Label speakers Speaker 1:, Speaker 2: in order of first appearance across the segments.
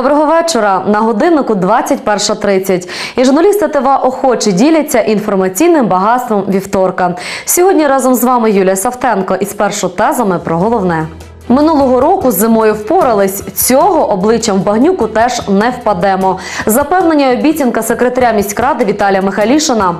Speaker 1: Доброго вечора. На годиннику 21.30. І журналісти ТВА охоче діляться інформаційним багатством вівторка. Сьогодні разом з вами Юлія Савтенко із першу тезами про головне. Минулого року з зимою впорались. Цього обличчям в багнюку теж не впадемо. Запевнення і обіцянка секретаря міськради Віталія Михайлішина.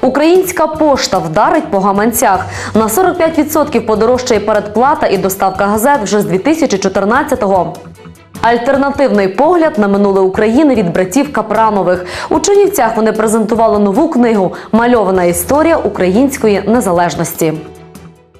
Speaker 1: Українська пошта вдарить по гаманцях. На 45% подорожчає передплата і доставка газет вже з 2014-го. Альтернативний погляд на минуле України від братів Капранових. У Чернівцях вони презентували нову книгу Мальована історія української незалежності.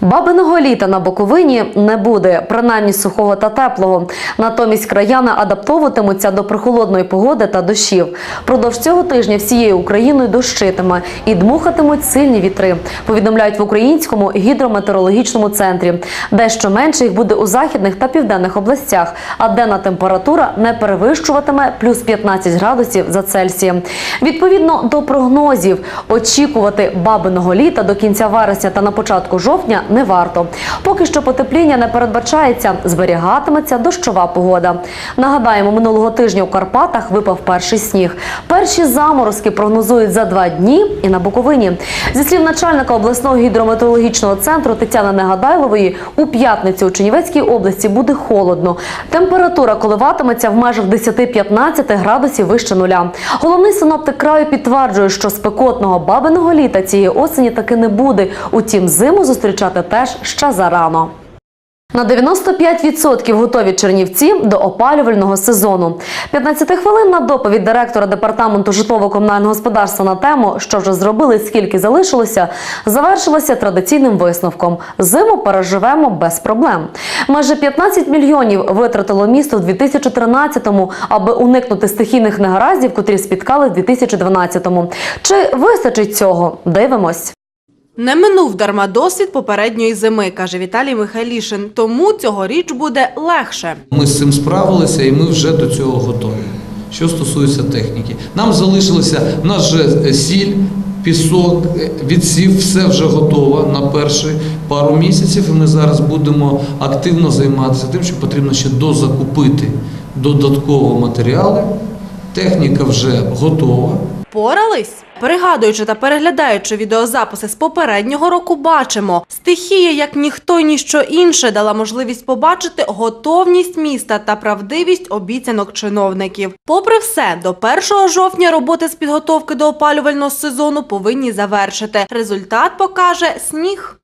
Speaker 1: Бабиного літа на Буковині не буде, принаймні сухого та теплого. Натомість краяни адаптовуватимуться до прохолодної погоди та дощів. Продовж цього тижня всією Україною дощитиме і дмухатимуть сильні вітри. Повідомляють в українському гідрометеорологічному центрі. Дещо менше їх буде у західних та південних областях, а денна температура не перевищуватиме плюс 15 градусів за Цельсієм. Відповідно до прогнозів, очікувати бабиного літа до кінця вересня та на початку жовтня не варто. Поки що потепління не передбачається, зберігатиметься дощова погода. Нагадаємо, минулого тижня у Карпатах випав перший сніг. Перші заморозки прогнозують за два дні і на Буковині. Зі слів начальника обласного гідрометеорологічного центру Тетяни Негадайлової, у п'ятницю у Чернівецькій області буде холодно. Температура коливатиметься в межах 10-15 градусів вище нуля. Головний синоптик краю підтверджує, що спекотного бабиного літа цієї осені таки не буде. Утім, зиму зустрічати теж ще зарано. На 95% готові чернівці до опалювального сезону. 15 хвилин на доповідь директора департаменту житлово-комунального господарства на тему, що вже зробили, скільки залишилося, завершилася традиційним висновком: зиму переживемо без проблем. Майже 15 мільйонів витратило місто в 2013-му, аби уникнути стихійних негараздів, котрі спіткали в 2012-му. Чи вистачить цього? Дивимось.
Speaker 2: Не минув дарма досвід попередньої зими, каже Віталій Михайлішин. Тому цьогоріч буде легше.
Speaker 3: Ми з цим справилися і ми вже до цього готові. Що стосується техніки, нам залишилося, в нас вже сіль, пісок, е, відсів, все вже готово на перші пару місяців. І ми зараз будемо активно займатися тим, що потрібно ще дозакупити додатково матеріали. Техніка вже готова.
Speaker 2: Порались? Пригадуючи та переглядаючи відеозаписи з попереднього року, бачимо, стихія, як ніхто й ніщо інше, дала можливість побачити готовність міста та правдивість обіцянок чиновників. Попри все, до 1 жовтня роботи з підготовки до опалювального сезону повинні завершити. Результат покаже сніг.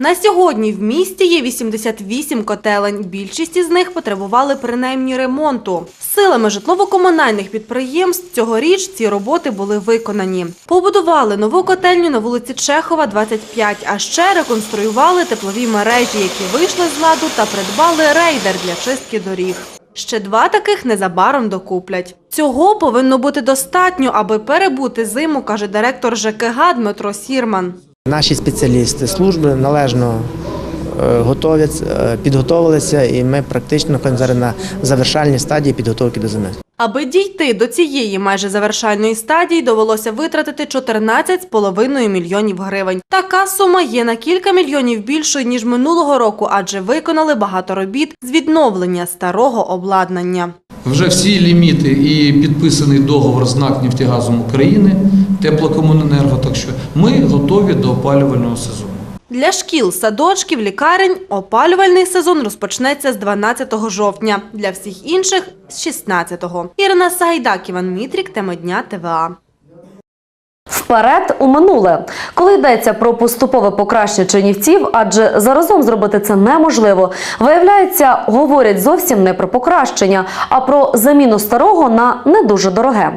Speaker 2: На сьогодні в місті є 88 котелень. Більшість із них потребували принаймні ремонту. Силами житлово-комунальних підприємств цьогоріч ці роботи були виконані. Побудували нову котельню на вулиці Чехова, 25, а ще реконструювали теплові мережі, які вийшли з ладу та придбали рейдер для чистки доріг. Ще два таких незабаром докуплять. Цього повинно бути достатньо, аби перебути зиму, каже директор ЖКГ Дмитро Сірман.
Speaker 4: Наші спеціалісти служби належно е, готові, е, підготовилися, і ми практично зараз на завершальній стадії підготовки до зими.
Speaker 2: Аби дійти до цієї майже завершальної стадії, довелося витратити 14,5 мільйонів гривень. Така сума є на кілька мільйонів більшою ніж минулого року, адже виконали багато робіт з відновлення старого обладнання.
Speaker 3: Вже всі ліміти і підписаний договор з НАК «Нефтегазом України, теплокомуненерго. Так що ми готові до опалювального сезону.
Speaker 2: Для шкіл, садочків, лікарень опалювальний сезон розпочнеться з 12 жовтня. Для всіх інших – з 16-го. Ірина Сагайдак, Іван Мітрік, тема дня ТВА.
Speaker 1: Вперед у минуле, коли йдеться про поступове покращення чинівців, адже заразом зробити це неможливо. Виявляється, говорять зовсім не про покращення, а про заміну старого на не дуже дороге.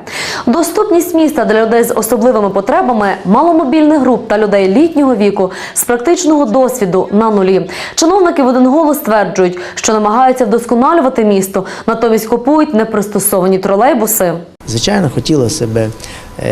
Speaker 1: Доступність міста для людей з особливими потребами, маломобільних груп та людей літнього віку з практичного досвіду на нулі. Чиновники в один голос стверджують, що намагаються вдосконалювати місто, натомість купують непристосовані тролейбуси.
Speaker 4: Звичайно, хотілося б,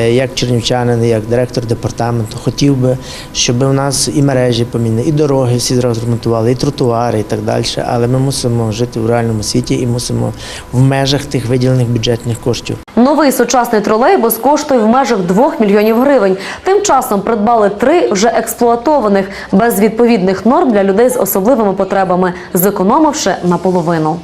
Speaker 4: як чернівчанин, як директор департаменту, хотів би, щоб у нас і мережі поміняли, і дороги всі зразу ремонтували, і тротуари, і так далі. Але ми мусимо жити в реальному світі і мусимо в межах тих виділених бюджетних коштів.
Speaker 1: Новий сучасний тролейбус коштує в межах 2 мільйонів гривень. Тим часом придбали три вже експлуатованих без відповідних норм для людей з особливими потребами, зекономивши наполовину.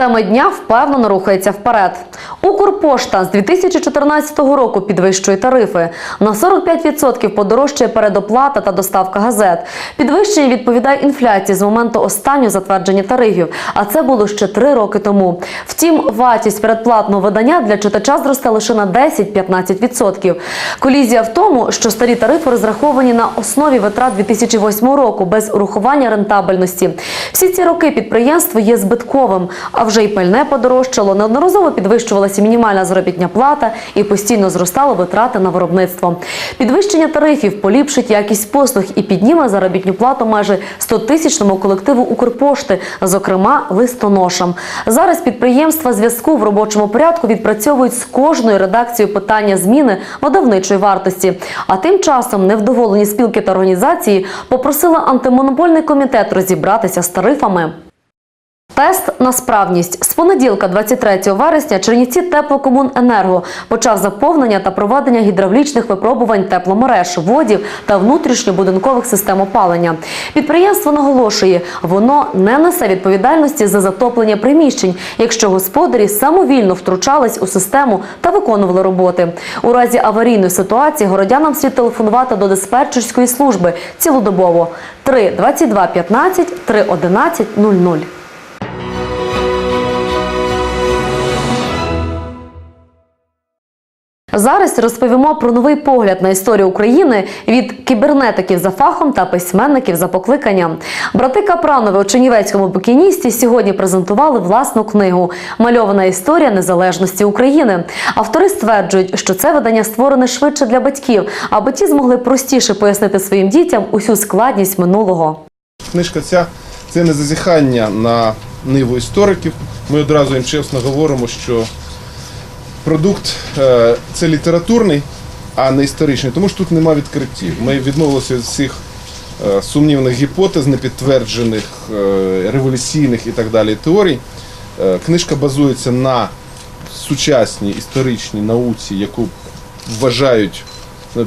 Speaker 1: Тема дня впевнено рухається вперед. Укрпошта з 2014 року підвищує тарифи. На 45% подорожчає передоплата та доставка газет. Підвищення відповідає інфляції з моменту останнього затвердження тарифів, а це було ще три роки тому. Втім, вартість передплатного видання для читача зросте лише на 10-15%. Колізія в тому, що старі тарифи розраховані на основі витрат 2008 року без урахування рентабельності. Всі ці роки підприємство є збитковим, а вже й пальне подорожчало. Неодноразово підвищувалася мінімальна заробітня плата і постійно зростали витрати на виробництво. Підвищення тарифів поліпшить якість послуг і підніме заробітну плату майже 100-тисячному колективу Укрпошти, зокрема листоношам. Зараз підприємства зв'язку в робочому порядку відпрацьовують з кожною редакцією питання зміни видавничої вартості. А тим часом невдоволені спілки та організації попросили антимонопольний комітет розібратися з тарифами. Тест на справність з понеділка, 23 вересня, Чернівці теплокомуненерго почав заповнення та проведення гідравлічних випробувань тепломереж, водів та внутрішньобудинкових систем опалення. Підприємство наголошує, воно не несе відповідальності за затоплення приміщень, якщо господарі самовільно втручались у систему та виконували роботи. У разі аварійної ситуації городянам слід телефонувати до диспетчерської служби цілодобово 3 22 15 3 11 00. Зараз розповімо про новий погляд на історію України від кібернетиків за фахом та письменників за покликанням. Брати Капранови у Чернівецькому букіністі сьогодні презентували власну книгу Мальована історія незалежності України. Автори стверджують, що це видання створене швидше для батьків, аби ті змогли простіше пояснити своїм дітям усю складність минулого.
Speaker 5: Книжка ця це не зазіхання на ниву істориків. Ми одразу їм чесно говоримо, що продукт е, це літературний, а не історичний, тому що тут нема відкриттів. Ми відмовилися від всіх е, сумнівних гіпотез, непідтверджених, е, революційних і так далі теорій. Книжка базується на сучасній історичній науці, яку вважають,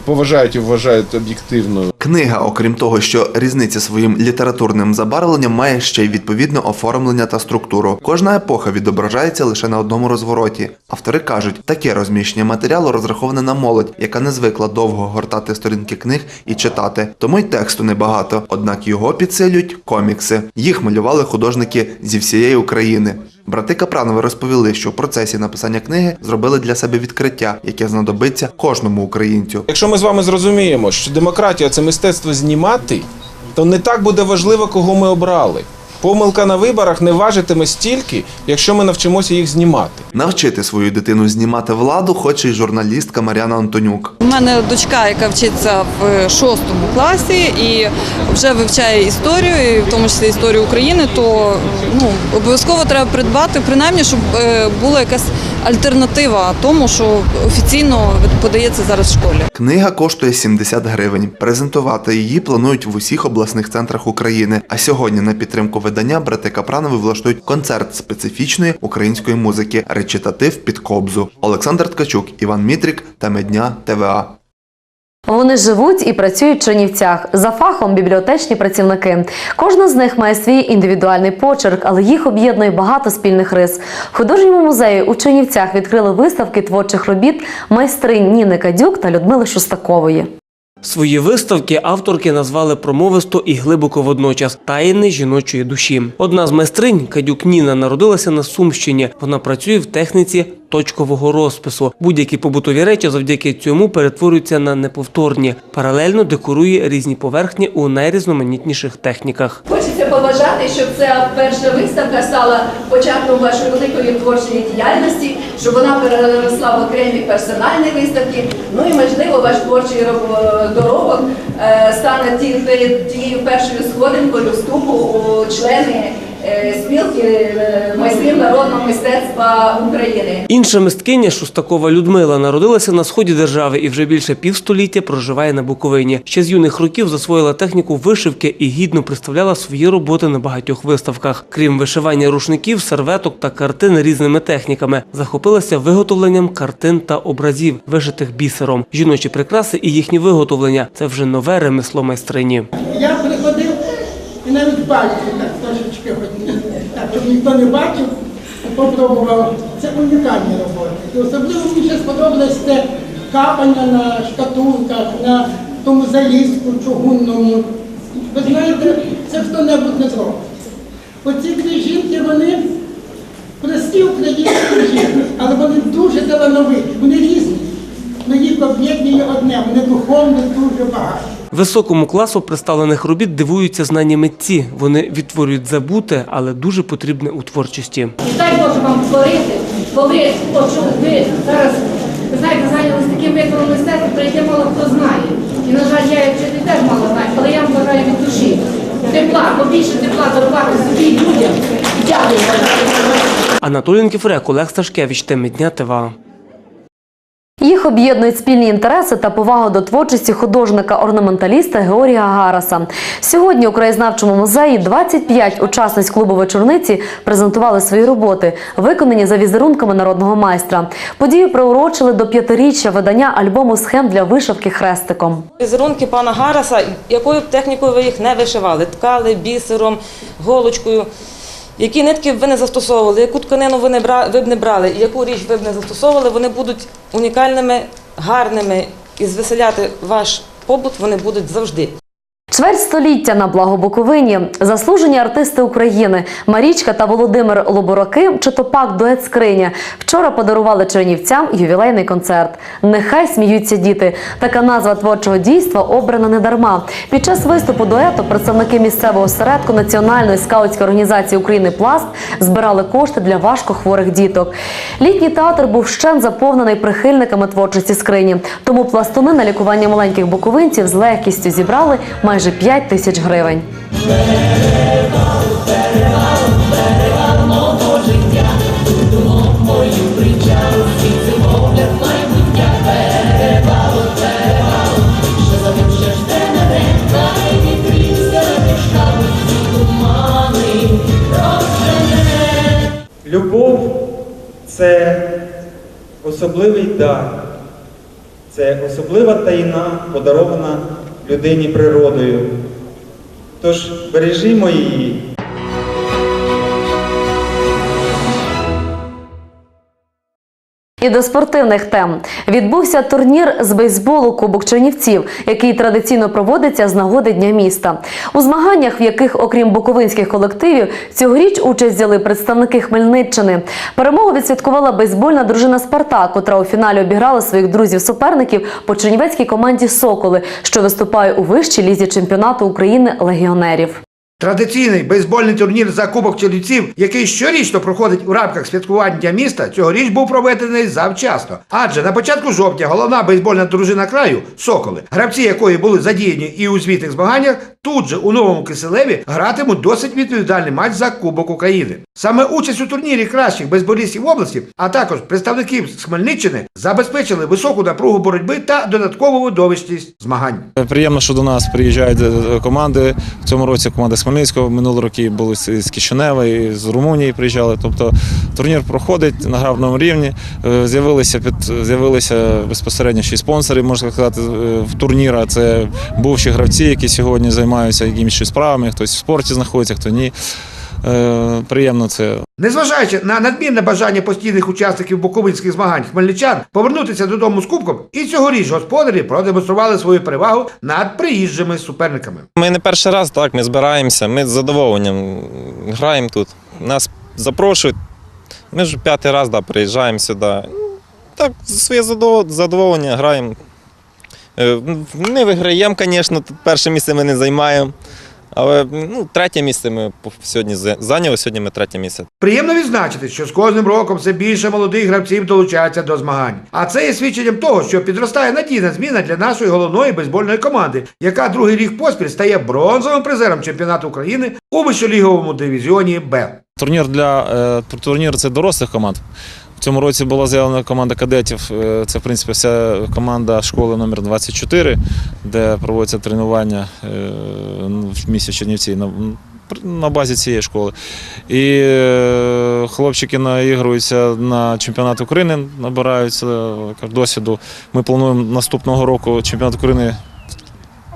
Speaker 5: поважають і вважають об'єктивною.
Speaker 6: Книга, окрім того, що різниця своїм літературним забарвленням, має ще й відповідне оформлення та структуру. Кожна епоха відображається лише на одному розвороті. Автори кажуть, таке розміщення матеріалу розраховане на молодь, яка не звикла довго гортати сторінки книг і читати. Тому й тексту небагато, однак його підсилюють комікси. Їх малювали художники зі всієї України. Брати Капранови розповіли, що в процесі написання книги зробили для себе відкриття, яке знадобиться кожному українцю.
Speaker 7: Якщо ми з вами зрозуміємо, що демократія це мистецтво знімати, то не так буде важливо, кого ми обрали. Помилка на виборах не важитиме стільки, якщо ми навчимося їх знімати.
Speaker 6: Навчити свою дитину знімати владу хоче й журналістка Мар'яна Антонюк.
Speaker 8: У мене дочка, яка вчиться в шостому класі і вже вивчає історію, і в тому числі історію України, то ну обов'язково треба придбати, принаймні, щоб е, була якась альтернатива тому, що офіційно подається зараз в школі.
Speaker 6: Книга коштує 70 гривень. Презентувати її планують в усіх обласних центрах України. А сьогодні на підтримку видання брати Капранови влаштують концерт специфічної української музики речитатив під кобзу. Олександр Ткачук, Іван Мітрік та Медня ТВА.
Speaker 1: Вони живуть і працюють в Чернівцях за фахом бібліотечні працівники. Кожна з них має свій індивідуальний почерк, але їх об'єднує багато спільних рис. В художньому музеї у Чернівцях відкрили виставки творчих робіт майстринь Ніни Кадюк та Людмили Шустакової.
Speaker 9: Свої виставки авторки назвали промовисто і глибоко водночас таїни жіночої душі. Одна з майстринь Кадюк Ніна народилася на Сумщині. Вона працює в техніці точкового розпису. Будь-які побутові речі завдяки цьому перетворюються на неповторні. Паралельно декорує різні поверхні у найрізноманітніших техніках.
Speaker 10: Хочеться побажати, щоб ця перша виставка стала початком вашої великої творчої діяльності, щоб вона переросла в окремі персональні виставки. Ну і можливо, ваш творчий роб- доробок е, стане ті- ті- тією першою сходинкою вступу у члени спілки е, майстрів народного мистецтва України.
Speaker 9: Інша мисткиня Шустакова Людмила народилася на сході держави і вже більше півстоліття проживає на Буковині. Ще з юних років засвоїла техніку вишивки і гідно представляла свої роботи на багатьох виставках. Крім вишивання рушників, серветок та картин різними техніками, захопилася виготовленням картин та образів, вишитих бісером. Жіночі прикраси і їхні виготовлення це вже нове ремесло майстрині.
Speaker 11: Я приходив і навіть пальці так трошечки хоч так, щоб ніхто не бачив, попробував. Це унікальні роботи. І особливо мені ще сподобалось це капання на шкатулках, на тому залізку чугунному. Ви знаєте, це хто-небудь не зробить. Оці дві жінки, вони прості українські жінки, але вони дуже талановиті, вони різні. Ну їх об'єднує одне, вони духовно дуже багаті.
Speaker 9: Високому класу представлених робіт дивуються знані митці. Вони відтворюють забуте, але дуже потрібне у творчості.
Speaker 10: І дай Боже вам творити, бо ви, от що ви зараз, знаєте, зайнялися таким видом мистецтва, про яке мало хто знає. І, на жаль, я як вчитель теж мало знаю, але я вам бажаю від душі. Тепла, побільше тепла дарувати собі людям. Дякую.
Speaker 9: Анатолій Кіфрек, Олег Сташкевич, теми дня ТВА.
Speaker 1: Їх об'єднують спільні інтереси та повага до творчості художника-орнаменталіста Георгія Гараса. Сьогодні у краєзнавчому музеї 25 учасниць клубу вечорниці презентували свої роботи, виконані за візерунками народного майстра. Подію приурочили до п'ятиріччя видання альбому схем для вишивки хрестиком.
Speaker 12: Візерунки пана Гараса, якою б технікою ви їх не вишивали, ткали бісером, голочкою. Які нитки ви не застосовували, яку тканину ви, не ви б не брали, і яку річ ви б не застосовували, вони будуть унікальними, гарними і звеселяти ваш побут вони будуть завжди.
Speaker 1: Чверть століття на благо Буковині. Заслужені артисти України Марічка та Володимир Лобураки, чи то дует скриня, вчора подарували чернівцям ювілейний концерт. Нехай сміються діти. Така назва творчого дійства обрана не дарма. Під час виступу дуету представники місцевого осередку Національної скаутської організації України Пласт збирали кошти для важкохворих діток. Літній театр був щен заповнений прихильниками творчості скрині. Тому пластуни на лікування маленьких буковинців з легкістю зібрали майже 5 тисяч гривень.
Speaker 13: Любов це особливий дар, це особлива таїна, подарована людині природою. Тож бережімо її.
Speaker 1: І до спортивних тем відбувся турнір з бейсболу Кубок Чернівців, який традиційно проводиться з нагоди Дня міста. У змаганнях, в яких, окрім буковинських колективів, цьогоріч участь взяли представники Хмельниччини. Перемогу відсвяткувала бейсбольна дружина Спартак, котра у фіналі обіграла своїх друзів-суперників по чернівецькій команді Соколи, що виступає у вищій лізі чемпіонату України легіонерів.
Speaker 14: Традиційний бейсбольний турнір за Кубок Чернівців, який щорічно проходить у рамках святкування міста, цьогоріч був проведений завчасно. Адже на початку жовтня головна бейсбольна дружина краю Соколи, гравці якої були задіяні і у звітних змаганнях, тут же у новому Киселеві гратимуть досить відповідальний матч за Кубок України. Саме участь у турнірі кращих бейсболістів області, а також представників з Хмельниччини, забезпечили високу напругу боротьби та додаткову видовищність змагань.
Speaker 7: Приємно, що до нас приїжджають е, команди. В цьому році команда з Хмельницького, минулі роки були з Кишинева і з Румунії приїжджали. Тобто турнір проходить на гравному рівні. Е, З'явилися під з'явилися безпосередньо ще спонсори, можна сказати, е, в турніра. Це бувші гравці, які сьогодні займаються якимись справами. Хтось в спорті знаходиться, хто ні. Е, Приємно це
Speaker 14: Незважаючи на надмірне бажання постійних учасників буковинських змагань хмельничан повернутися додому з кубком, і цьогоріч господарі продемонстрували свою перевагу над приїжджими суперниками.
Speaker 15: Ми не перший раз так, ми збираємося, ми з задоволенням граємо тут. Нас запрошують. Ми вже п'ятий раз да, приїжджаємо сюди. Так, своє задоволення граємо. Е, Не виграємо, звісно, перше місце ми не займаємо. Але ну, третє місце ми сьогодні за- зайняли, сьогодні ми третє місце.
Speaker 14: Приємно відзначити, що з кожним роком все більше молодих гравців долучаються до змагань. А це є свідченням того, що підростає надійна зміна для нашої головної бейсбольної команди, яка другий рік поспіль стає бронзовим призером чемпіонату України у вищоліговому дивізіоні Б.
Speaker 7: турнір для е, турнір це дорослих команд. Цьому році була заявлена команда кадетів. Е, Це, в принципі, вся команда школи номер 24, де проводяться тренування е, в місті Чернівці на, базі цієї школи. І е, хлопчики наігруються на чемпіонат України, набираються досвіду. Ми плануємо наступного року чемпіонат України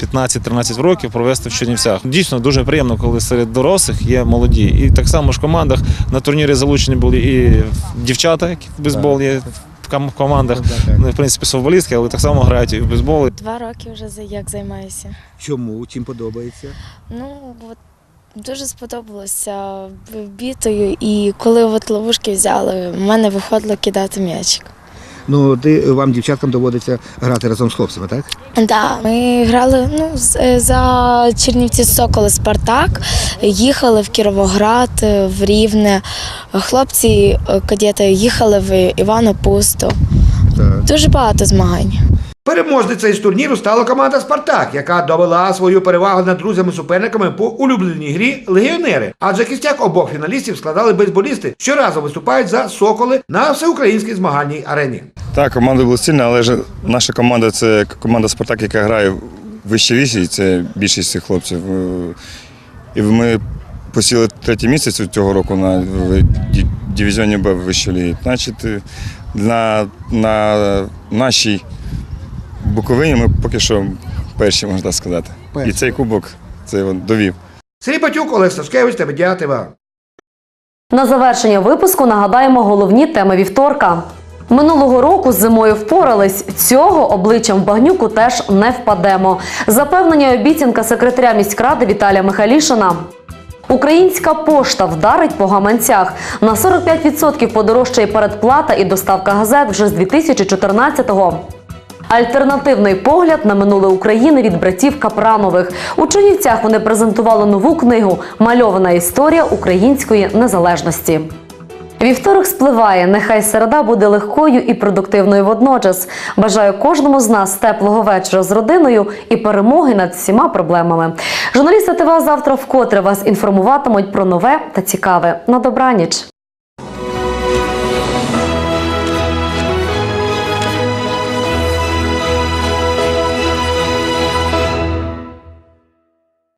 Speaker 7: 15-13 років провести в Чернівцях. Дійсно дуже приємно, коли серед дорослих є молоді. І так само ж в командах на турнірі залучені були і дівчата, які в бейсбол є в командах. Ну, в принципі, совболістки, але так само грають і в бейсбол.
Speaker 16: Два роки вже за- як займаюся.
Speaker 14: Чому? Чим подобається?
Speaker 16: Ну от дуже сподобалося бітою, і коли от ловушки взяли, в мене виходило кидати м'ячик.
Speaker 14: Ну, ти вам дівчаткам доводиться грати разом з хлопцями, так?
Speaker 16: Да, ми грали ну, за Чернівці Соколи Спартак, їхали в Кіровоград, в Рівне. Хлопці е, кадети їхали в Івано Пусто.
Speaker 14: Так.
Speaker 16: Дуже багато змагань.
Speaker 14: Переможницею з турніру стала команда Спартак, яка довела свою перевагу над друзями-суперниками по улюбленій грі легіонери. Адже кістяк обох фіналістів складали бейсболісти, що разом виступають за соколи на всеукраїнській змагальній арені.
Speaker 17: Так, команда була сильна, але ж наша команда це команда Спартак, яка грає в вищій лісі, це більшість цих хлопців. Е, І ми посіли третє місце цього року на дивізіоні Б в лігі. Значить, е, на, на нашій Буковині ми поки що перші, можна сказати. І цей кубок це от довів.
Speaker 14: Сергій Батюк, Олег Сташкевич та Медіа ТВ.
Speaker 1: На завершення випуску нагадаємо головні теми вівторка. Минулого року з зимою впорались. Цього обличчям в багнюку теж не впадемо. Запевнення обіцянка секретаря міськради Віталія Михайлішина. Українська пошта вдарить по гаманцях. На 45% подорожчає передплата і доставка газет вже з 2014-го. Альтернативний погляд на минуле України від братів Капранових. У Чернівцях вони презентували нову книгу Мальована історія української незалежності. Вівторок спливає. Нехай середа буде легкою і продуктивною водночас. Бажаю кожному з нас теплого вечора з родиною і перемоги над всіма проблемами. Журналісти ТВ завтра вкотре вас інформуватимуть про нове та цікаве. На добраніч.